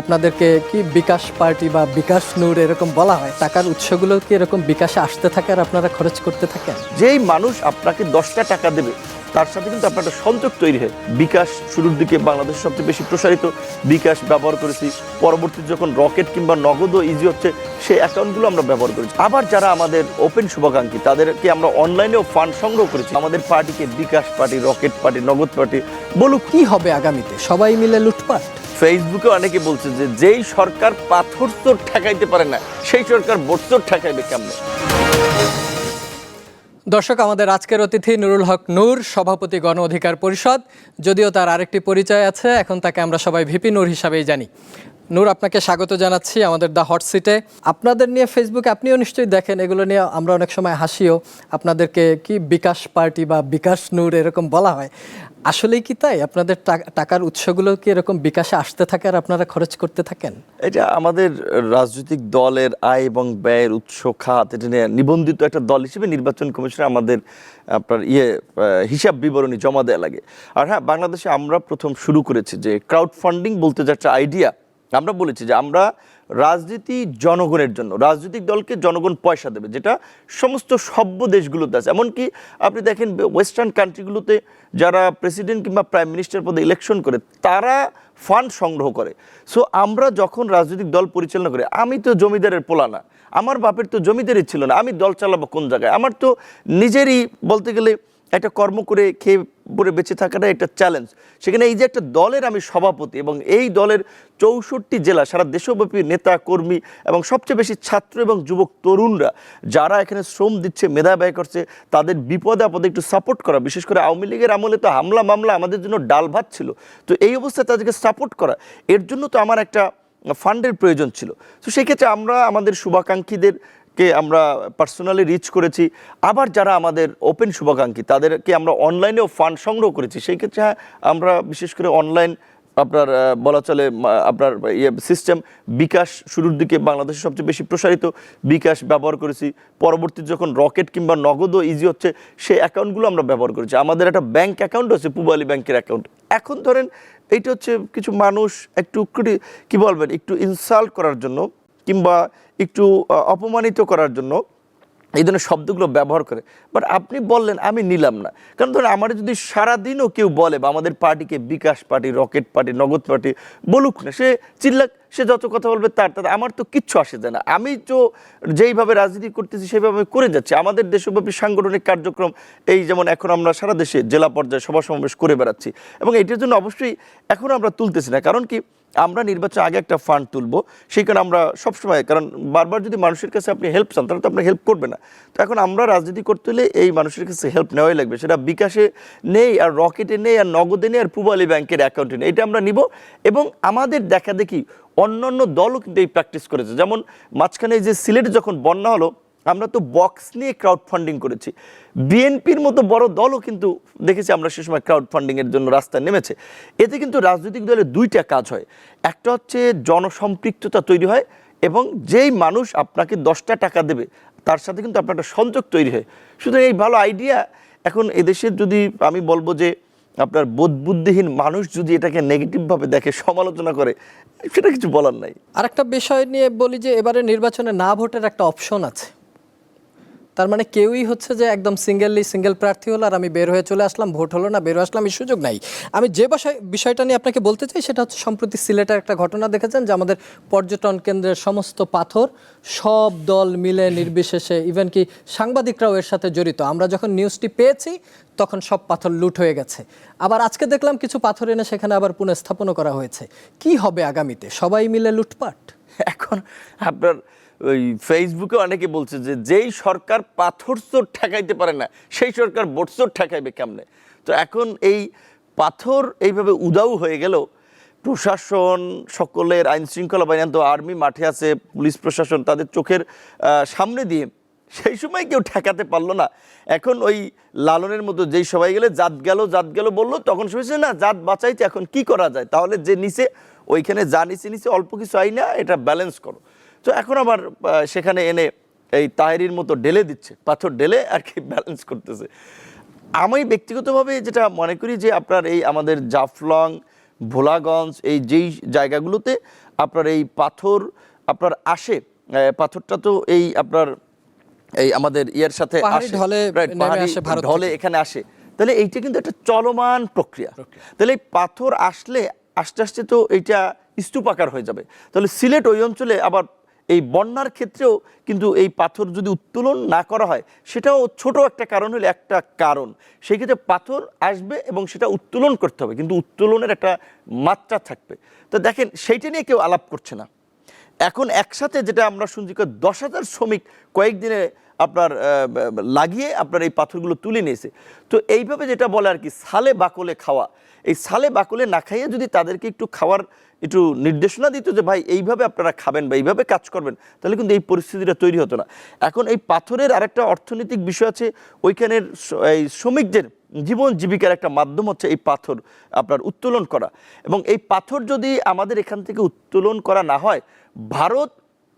আপনাদেরকে কি বিকাশ পার্টি বা বিকাশ নূর এরকম বলা হয়? টাকার উৎসগুলো কি এরকম বিকাশে আসতে থাকে আর আপনারা খরচ করতে থাকেন? যেই মানুষ আপনাকে দশটা টাকা দেবে তার সাথে কিন্তু আপনার একটা সংযোগ তৈরি হয়। বিকাশ শুরুর দিকে বাংলাদেশের সবচেয়ে বেশি প্রসারিত বিকাশ ব্যবহার করেছি। পরবর্তী যখন রকেট কিংবা নগদও ইজি হচ্ছে সেই অ্যাকাউন্টগুলো আমরা ব্যবহার করেছি। আবার যারা আমাদের ওপেন শুভাকাঙ্ক্ষী তাদেরকে আমরা অনলাইনেও ফান্ড সংগ্রহ করেছি। আমাদের পার্টিকে bKash party Rocket party Nagad party বলুক। কি হবে আগামীতে? সবাই মিলে লুটপাট? ফেসবুকে অনেকে বলছে যে যেই সরকার পাথর চোর ঠেকাইতে পারে না সেই সরকার বোট চোর ঠেকাইবে কেমনে? দর্শক, আমাদের আজকের অতিথি নুরুল হক নূর, সভাপতি গণ অধিকার পরিষদ। যদিও তার আরেকটি পরিচয় আছে, এখন তাকে আমরা সবাই ভিপি নূর হিসাবেই জানি। নূর, আপনাকে স্বাগত জানাচ্ছি আমাদের দ্য হট সিটে। আপনাদের নিয়ে ফেসবুকে আপনিও নিশ্চয়ই দেখেন, এগুলো নিয়ে আমরা অনেক সময় হাসিও। আপনাদেরকে কি বিকাশ পার্টি বা বিকাশ নূর এরকম বলা হয়? আসলেই কি তাই? আপনাদের টাকার উৎসগুলো কি এরকম বিকাশে আসতে থাকে আর আপনারা খরচ করতে থাকেন? এটা আমাদের রাজনৈতিক দলের আয় এবং ব্যয়ের উৎস খাত, এটা নিয়ে নিবন্ধিত একটা দল হিসেবে নির্বাচন কমিশনে আমাদের আপনার ইয়ে হিসাব বিবরণী জমা দেওয়া লাগে। আর হ্যাঁ বাংলাদেশে আমরা প্রথম শুরু করেছি যে ক্রাউড ফান্ডিং বলতে যে একটা আইডিয়া আমরা বলেছি যে আমরা রাজনীতি জনগণের জন্য, রাজনৈতিক দলকে জনগণ পয়সা দেবে, যেটা সমস্ত সভ্য দেশগুলোতে আছে। এমনকি আপনি দেখেন ওয়েস্টার্ন কান্ট্রিগুলোতে যারা প্রেসিডেন্ট কিংবা প্রাইম মিনিস্টার পদে ইলেকশন করে, তারা ফান্ড সংগ্রহ করে। সো আমরা যখন রাজনৈতিক দল পরিচালনা করি, আমি তো জমিদারের পোলা না, আমার বাপের তো জমিদারই ছিল না, আমি দল চালাবো কোন জায়গায়? আমার তো নিজেরই বলতে গেলে একটা কর্ম করে খেয়ে পরে বেঁচে থাকাটা একটা চ্যালেঞ্জ সেখানে এই যে একটা দলের আমি সভাপতি এবং এই দলের চৌষট্টি জেলা, সারা দেশব্যাপী নেতা, কর্মী এবং সবচেয়ে বেশি ছাত্র এবং যুবক তরুণরা যারা এখানে শ্রম দিচ্ছে, মেধা ব্যয় করছে, তাদের বিপদে আপদে একটু সাপোর্ট করা। বিশেষ করে আওয়ামী লীগের আমলে তো হামলা মামলা আমাদের জন্য ডাল ভাত ছিল। তো এই অবস্থায় তাদেরকে সাপোর্ট করা, এর জন্য তো আমার একটা ফান্ডের প্রয়োজন ছিল। তো সেক্ষেত্রে আমরা আমাদের শুভাকাঙ্ক্ষীদের কে আমরা পার্সোনালি রিচ করেছি। আবার যারা আমাদের ওপেন শুভাকাঙ্ক্ষী, তাদেরকে আমরা অনলাইনেও ফান্ড সংগ্রহ করেছি। সেই ক্ষেত্রে হ্যাঁ আমরা বিশেষ করে অনলাইন আপনার বলা চলে আপনার ইয়ে সিস্টেম বিকাশ শুরুর দিকে বাংলাদেশের সবচেয়ে বেশি প্রসারিত। বিকাশ ব্যবহার করেছি। পরবর্তী যখন রকেট কিংবা নগদও ইজি হচ্ছে, সেই অ্যাকাউন্টগুলো আমরা ব্যবহার করেছি। আমাদের একটা ব্যাংক অ্যাকাউন্ট হচ্ছে পূবালী ব্যাংকের অ্যাকাউন্ট এখন ধরেন, এইটা হচ্ছে কিছু মানুষ একটু, কি বলবেন, একটু ইনসাল্ট করার জন্য কিংবা একটু অপমানিত করার জন্য এই ধরনের শব্দগুলো ব্যবহার করে। বাট আপনি বললেন, আমি নিলাম না। কারণ ধরেন, আমার যদি সারাদিনও কেউ বলে বা আমাদের পার্টিকে bKash party, Rocket party, Nagad party বলুক না, সে চিল্লাক সে যত কথা বলবে তার তার, আমার তো কিচ্ছু আসে যায় না। আমি তো যেইভাবে রাজনীতি করতেছি, সেইভাবে আমি করে যাচ্ছি। আমাদের দেশব্যাপী সাংগঠনিক কার্যক্রম, এই যেমন এখন আমরা সারা দেশে জেলা পর্যায়ে সভা সমাবেশ করে বেড়াচ্ছি। এবং এটির জন্য অবশ্যই এখন আমরা তুলতেছি না। কারণ কি? আমরা নির্বাচন আগে একটা ফান্ড তুলবো। সেই কারণে আমরা সবসময়, কারণ বারবার যদি মানুষের কাছে আপনি হেল্প চান, তাহলে তো আপনি হেল্প করবে না। তো এখন আমরা রাজনীতি করতে হলে এই মানুষের কাছে হেল্প নেওয়াই লাগবে। সেটা বিকাশে নেই, আর রকেটে নেই, আর নগদে নেই, আর পূবালী ব্যাংকের অ্যাকাউন্টে নেই। এটা আমরা নিব। এবং আমাদের দেখা দেখি অন্য অন্য দলও কিন্তু এই প্র্যাকটিস করেছে। যেমন মাঝখানে যে সিলেটে যখন বন্যা হলো, আমরা তো বক্স নিয়ে ক্রাউড ফান্ডিং করেছি। বিএনপির মতো বড় দলও কিন্তু দেখেছি আমরা সে সময় ক্রাউড ফান্ডিংয়ের জন্য রাস্তায় নেমেছে। এতে কিন্তু রাজনৈতিক দলের দুইটা কাজ হয়। একটা হচ্ছে জনসম্পৃক্ততা তৈরি হয় এবং যেই মানুষ আপনাকে দশটা টাকা দেবে, তার সাথে কিন্তু আপনার একটা সংযোগ তৈরি হয়। সুতরাং এই ভালো আইডিয়া এখন এদেশের যদি আমি বলব যে আপনার বোধ বুদ্ধিহীন মানুষ যদি এটাকে নেগেটিভভাবে দেখে, সমালোচনা করে, সেটা কিছু বলার নাই। আর একটা বিষয় নিয়ে বলি যে, এবারে নির্বাচনে না ভোটের একটা অপশন আছে। তার মানে কেউই হচ্ছে যে একদম সিঙ্গেললি সিঙ্গেল প্রার্থী হলো আর আমি বের হয়ে চলে আসলাম, ভোট হলো না, বের হয়ে আসলাম এই সুযোগ নাই। আমি যে বিষয় বিষয়টা নিয়ে আপনাকে বলতে চাই সেটা হচ্ছে সম্প্রতি সিলেটের একটা ঘটনা দেখেছেন যে আমাদের পর্যটন কেন্দ্রের সমস্ত পাথর সব দল মিলে নির্বিশেষে ইভেন কি সাংবাদিকরাও এর সাথে জড়িত। আমরা যখন নিউজটি পেয়েছি, তখন সব পাথর লুট হয়ে গেছে। আবার আজকে দেখলাম কিছু পাথর এনে সেখানে আবার পুনঃস্থাপনও করা হয়েছে। কি হবে আগামীতে? সবাই মিলে লুটপাট? এখন আপনার ওই ফেসবুকে অনেকে বলছে যে, যেই সরকার পাথর চোর ঠেকাইতে পারে না, সেই সরকার বোটচোর ঠেকাইবে কেমনে? তো এখন এই পাথর এইভাবে উদাও হয়ে গেল, প্রশাসন, সকলের আইন শৃঙ্খলা বাহিনী তো আর্মি মাঠে আছে, পুলিশ প্রশাসন তাদের চোখের সামনে দিয়ে সেই সময় কেউ ঠেকাতে পারল না। এখন ওই লালনের মতো যেই সবাই গেলে, জাত গেল জাত গেল বলল, তখন শুনেছে না, জাত বাঁচাইতে এখন কি করা যায়? তাহলে যে নিচে, ওইখানে যা নিচে নিচে অল্প কিছু আই না এটা ব্যালেন্স করো। তো এখন আবার সেখানে এনে এই তাহেরির মতো ঢেলে দিচ্ছে পাথর ঢেলে আর কি ব্যালেন্স করতেছে। আমি ব্যক্তিগতভাবে যেটা মনে করি যে আপনার এই আমাদের জাফলং ভোলাগঞ্জ এই যেই জায়গাগুলোতে আপনার এই পাথর আপনার আসে পাথরটা তো এই আপনার এই আমাদের ইয়ের সাথে ঢলে এখানে আসে। তাহলে এইটা কিন্তু একটা চলমান প্রক্রিয়া। তাহলে এই পাথর আসলে আস্তে আস্তে তো এইটা স্তূপাকার হয়ে যাবে। তাহলে সিলেট ওই অঞ্চলে আবার এই বন্যার ক্ষেত্রেও কিন্তু এই পাথর যদি উত্তোলন না করা হয়, সেটাও ছোট একটা কারণ হলে একটা কারণ। সেই ক্ষেত্রে পাথর আসবে এবং সেটা উত্তোলন করতে হবে, কিন্তু উত্তোলনের একটা মাত্রা থাকবে। তো দেখেন, সেইটা নিয়ে কেউ আলাপ করছে না। এখন একসাথে যেটা আমরা শুনছি, দশ হাজার শ্রমিক কয়েকদিনে আপনার লাগিয়ে আপনার এই পাথরগুলো তুলে নিয়েছে। তো এইভাবে যেটা বলে আর কি, সালে বাকলে খাওয়া। এই সালে বাকলে না খাইয়ে যদি তাদেরকে একটু খাওয়ার একটু নির্দেশনা দিত যে, ভাই, এইভাবে আপনারা খাবেন বা এইভাবে কাজ করবেন, তাহলে কিন্তু এই পরিস্থিতিটা তৈরি হতো না। এখন এই পাথরের আরেকটা অর্থনৈতিক বিষয় আছে, ওইখানের এই শ্রমিকদের জীবন জীবিকার একটা মাধ্যম হচ্ছে এই পাথর আপনার উত্তোলন করা। এবং এই পাথর যদি আমাদের এখান থেকে উত্তোলন করা না হয়, ভারত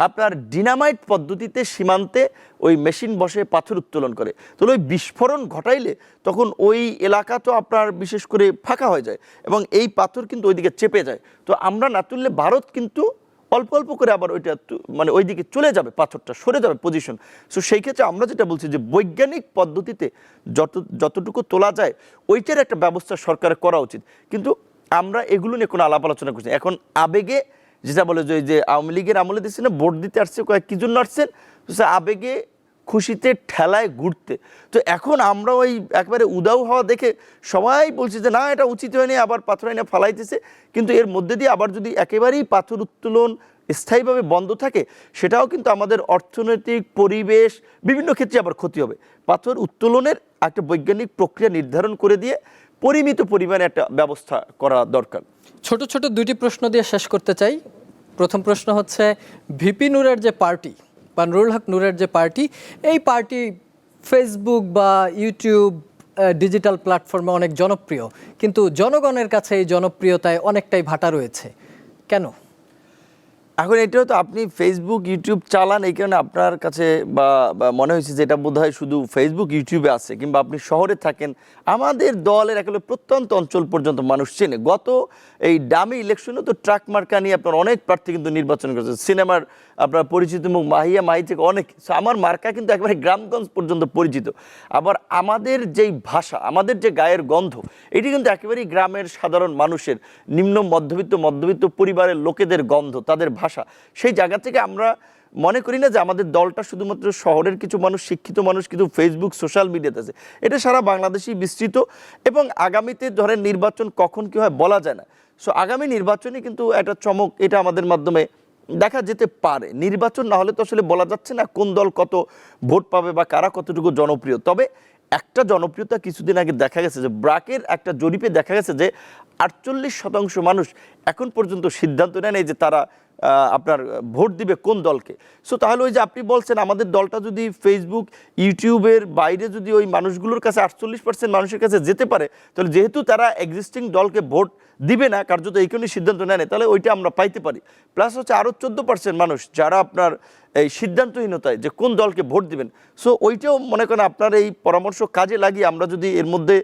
আপনার ডিনামাইট পদ্ধতিতে সীমান্তে ওই মেশিন বসে পাথর উত্তোলন করে। তাহলে ওই বিস্ফোরণ ঘটাইলে তখন ওই এলাকা তো আপনার বিশেষ করে ফাঁকা হয়ে যায় এবং এই পাথর কিন্তু ওইদিকে চেপে যায়। তো আমরা না তুললে ভারত কিন্তু অল্প অল্প করে আবার ওইটা মানে ওইদিকে চলে যাবে, পাথরটা সরে যাবে পজিশন সো সেই ক্ষেত্রে আমরা যেটা বলছি যে বৈজ্ঞানিক পদ্ধতিতে যত, যতটুকু তোলা যায়, ওইটার একটা ব্যবস্থা সরকারের করা উচিত। কিন্তু আমরা এগুলো নিয়ে কোনো আলাপ আলোচনা করছি এখন আবেগে যেটা বলে যে আওয়ামী লীগের আমলে দিচ্ছে না, ভোট দিতে আসছে, কয়েক কি জন্য আসছেন আবেগে, খুশিতে, ঠেলায় ঘুরতে। তো এখন আমরা ওই একবারে উদাও হওয়া দেখে সবাই বলছে যে, না, এটা উচিত হয়নি, আবার পাথর এনে ফালাইতেছে। কিন্তু এর মধ্যে দিয়ে আবার যদি একেবারেই পাথর উত্তোলন স্থায়ীভাবে বন্ধ থাকে, সেটাও কিন্তু আমাদের অর্থনৈতিক, পরিবেশ, বিভিন্ন ক্ষেত্রে আবার ক্ষতি হবে। পাথর উত্তোলনের একটা বৈজ্ঞানিক প্রক্রিয়া নির্ধারণ করে দিয়ে পরিমিত পরিমাণে একটা ব্যবস্থা করা দরকার। ছোট ছোট দুইটি প্রশ্ন দিয়ে শেষ করতে চাই। প্রথম প্রশ্ন হচ্ছে, ভিপি নূরের যে পার্টি বা নুরুল হক নূরের যে পার্টি, এই পার্টি ফেসবুক বা ইউটিউব ডিজিটাল প্ল্যাটফর্মে অনেক জনপ্রিয়। কিন্তু জনগণের কাছে এই জনপ্রিয়তায় অনেকটাই ভাটা রয়েছে। কেন? এখন এটাও তো আপনি ফেসবুক ইউটিউব চালান, এই কারণে আপনার কাছে বা মনে হয়েছে যে এটা বোধ শুধু ফেসবুক ইউটিউবে আছে, কিংবা আপনি শহরে থাকেন। আমাদের দলের একেবারে প্রত্যন্ত অঞ্চল পর্যন্ত মানুষ চেনে। গত এই ডামি ইলেকশনে তো ট্রাক মার্কা নিয়ে আপনার অনেক প্রার্থী কিন্তু নির্বাচন করেছে। সিনেমার আপনার পরিচিত মুখ মাহিয়া মাহি থেকে অনেক আমার মার্কা কিন্তু একেবারে গ্রামগঞ্জ পর্যন্ত পরিচিত। আবার আমাদের যেই ভাষা, আমাদের যে গায়ের গন্ধ, এটি কিন্তু একেবারেই গ্রামের সাধারণ মানুষের নিম্ন মধ্যবিত্ত মধ্যবিত্ত পরিবারের লোকেদের গন্ধ, তাদের ভাষা। সেই জায়গা থেকে আমরা মনে করি না যে আমাদের দলটা শুধুমাত্র শহরের কিছু মানুষ, শিক্ষিত মানুষ, কিন্তু ফেসবুক সোশ্যাল মিডিয়াতে আছে। এটা সারা বাংলাদেশেই বিস্তৃত এবং আগামীতে ধরেন নির্বাচন কখন কী হয় বলা যায় না। সো আগামী নির্বাচনে কিন্তু একটা চমক, এটা আমাদের মাধ্যমে দেখা যেতে পারে। নির্বাচন না হলে তো আসলে বলা যাচ্ছে না কোন দল কত ভোট পাবে বা কারা কতটুকু জনপ্রিয়। তবে একটা জনপ্রিয়তা কিছুদিন আগে দেখা গেছে যে, ব্রাকের একটা জরিপে দেখা গেছে যে, আটচল্লিশ শতাংশ মানুষ এখন পর্যন্ত সিদ্ধান্ত নেয় যে তারা আপনার ভোট দিবে কোন দলকে? সো তাহলে ওই যে আপনি বলছেন, আমাদের দলটা যদি ফেসবুক ইউটিউবের বাইরে যদি ওই মানুষগুলোর কাছে আটচল্লিশ পার্সেন্ট মানুষের কাছে যেতে পারে, তাহলে যেহেতু তারা এক্সিস্টিং দলকে ভোট দিবে না, কার্যত এই কারণে সিদ্ধান্ত নেয় তাহলে ওইটা আমরা পাইতে পারি। প্লাস হচ্ছে আরও চোদ্দ পার্সেন্ট মানুষ, যারা আপনার এই সিদ্ধান্তহীনতায় যে কোন দলকে ভোট দিবেন। সো ওইটাও মনে করেন আপনার এই পরামর্শ কাজে লাগিয়ে আমরা যদি এর মধ্যে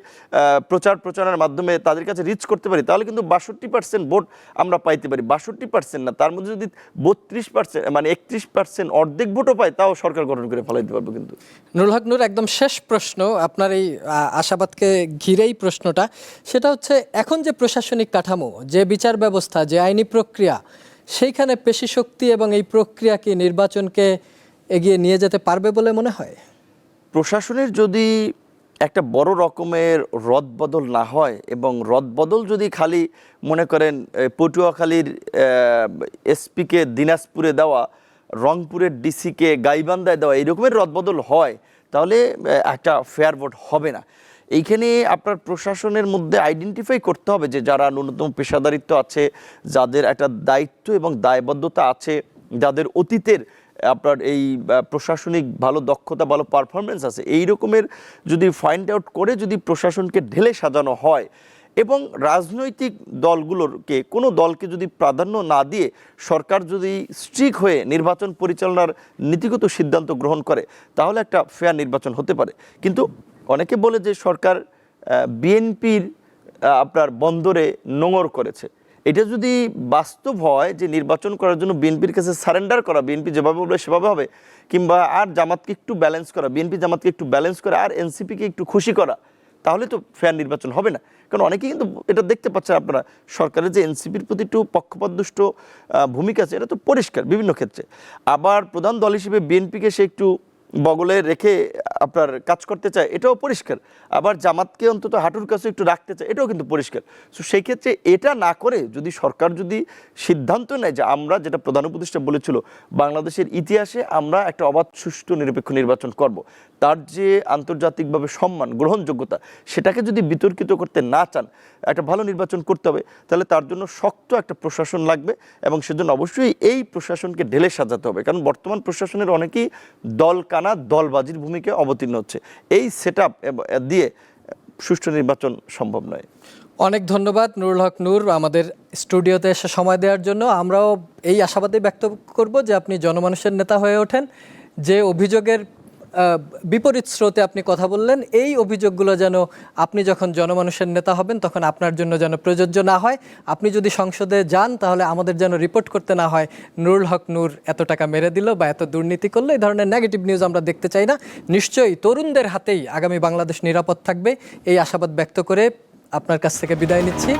প্রচার প্রচারের মাধ্যমে তাদের কাছে রিচ করতে পারি, তাহলে কিন্তু বাষট্টি পার্সেন্ট ভোট আমরা পাইতে পারি। বাষট্টি পার্সেন্ট না, তার মধ্যে যদি বত্রিশ পার্সেন্ট মানে একত্রিশ পার্সেন্ট অর্ধেক ভোটও পায়, তাও সরকার গঠন করে ফেলাইতে পারব কিন্তু। নুরুল হক, নূর, একদম শেষ প্রশ্ন, আপনার এই আশাবাদকে ঘিরেই প্রশ্নটা। সেটা হচ্ছে, এখন যে প্রশাসনিক কাঠামো, যে বিচার ব্যবস্থা, যে আইনি প্রক্রিয়া সেইখানে পেশি শক্তি এবং এই প্রক্রিয়া কি নির্বাচনকে এগিয়ে নিয়ে যেতে পারবে বলে মনে হয়? প্রশাসনের যদি একটা বড় রকমের রদবদল না হয় এবং রদবদল যদি খালি মনে করেন পটুয়াখালীর এসপিকে দিনাজপুরে দেওয়া, রংপুরের ডিসিকে গাইবান্ধায় দেওয়া, এই রকমের রদবদল হয়, তাহলে একটা ফেয়ার ভোট হবে না। এইখানে আপনার প্রশাসনের মধ্যে আইডেন্টিফাই করতে হবে যে যারা ন্যূনতম পেশাদারিত্ব আছে, যাদের একটা দায়িত্ব এবং দায়বদ্ধতা আছে, যাদের অতীতের আপনার এই প্রশাসনিক ভালো দক্ষতা, ভালো পারফরমেন্স আছে, এই রকমের যদি ফাইন্ড আউট করে যদি প্রশাসনকে ঢেলে সাজানো হয় এবং রাজনৈতিক দলগুলোরকে কোনো দলকে যদি প্রাধান্য না দিয়ে সরকার যদি স্ট্রিক হয়ে নির্বাচন পরিচালনার নীতিগত সিদ্ধান্ত গ্রহণ করে, তাহলে একটা ফেয়ার নির্বাচন হতে পারে। কিন্তু অনেকে বলে যে সরকার বিএনপির আপনার বন্দরে নোঙর করেছে। এটা যদি বাস্তব হয় যে নির্বাচন করার জন্য বিএনপির কাছে সারেন্ডার করা, বিএনপি যেভাবে বলবে সেভাবে হবে, কিংবা আর জামাতকে একটু ব্যালেন্স করা, বিএনপি জামাতকে একটু ব্যালেন্স করা আর এনসিপিকে একটু খুশি করা, তাহলে তো ফেয়ার নির্বাচন হবে না। কারণ অনেকেই কিন্তু এটা দেখতে পাচ্ছেন আপনারা, সরকারের যে এনসিপির প্রতি একটু পক্ষপাতদুষ্ট ভূমিকা আছে, এটা তো পরিষ্কার বিভিন্ন ক্ষেত্রে। আবার প্রধান দল হিসেবে বিএনপিকে সে একটু বগলে রেখে আপনার কাজ করতে চায়, এটাও পরিষ্কার। আবার জামাতকে অন্তত হাঁটুর কাছে একটু রাখতে চায়, এটাও কিন্তু পরিষ্কার। সো সেই ক্ষেত্রে এটা না করে যদি সরকার যদি সিদ্ধান্ত নেয় যে আমরা যেটা প্রধান উপদেষ্টা বলেছিল, বাংলাদেশের ইতিহাসে আমরা একটা অবাধ, সুষ্ঠু, নিরপেক্ষ নির্বাচন করব, তার যে আন্তর্জাতিকভাবে সম্মান, গ্রহণযোগ্যতা, সেটাকে যদি বিতর্কিত করতে না চান, একটা ভালো নির্বাচন করতে হবে, তাহলে তার জন্য শক্ত একটা প্রশাসন লাগবে এবং সেজন্য অবশ্যই এই প্রশাসনকে ঢেলে সাজাতে হবে। কারণ বর্তমান প্রশাসনের অনেকেই দলকানা দলবাজির ভূমিকায় অবতীর্ণ হচ্ছে। এই সেট দিয়ে সুষ্ঠু নির্বাচন সম্ভব নয়। অনেক ধন্যবাদ নুরুল হক নূর আমাদের স্টুডিওতে এসে সময় দেওয়ার জন্য। আমরাও এই আশাবাদী ব্যক্ত করব যে আপনি জনমানুষের নেতা হয়ে ওঠেন, যে অভিযোগের বিপরীত স্রোতে আপনি কথা বললেন, এই অভিযোগগুলো যেন আপনি যখন জনমানুষের নেতা হবেন, তখন আপনার জন্য যেন প্রযোজ্য না হয়। আপনি যদি সংসদে যান, তাহলে আমাদের যেন রিপোর্ট করতে না হয়, নুরুল হক নূর এত টাকা মেরে দিল বা এত দুর্নীতি করল, এই ধরনের নেগেটিভ নিউজ আমরা দেখতে চাই না। নিশ্চয়ই তরুণদের হাতেই আগামী বাংলাদেশ নিরাপদ থাকবে, এই আশাবাদ ব্যক্ত করে আপনার কাছ থেকে বিদায় নিচ্ছি।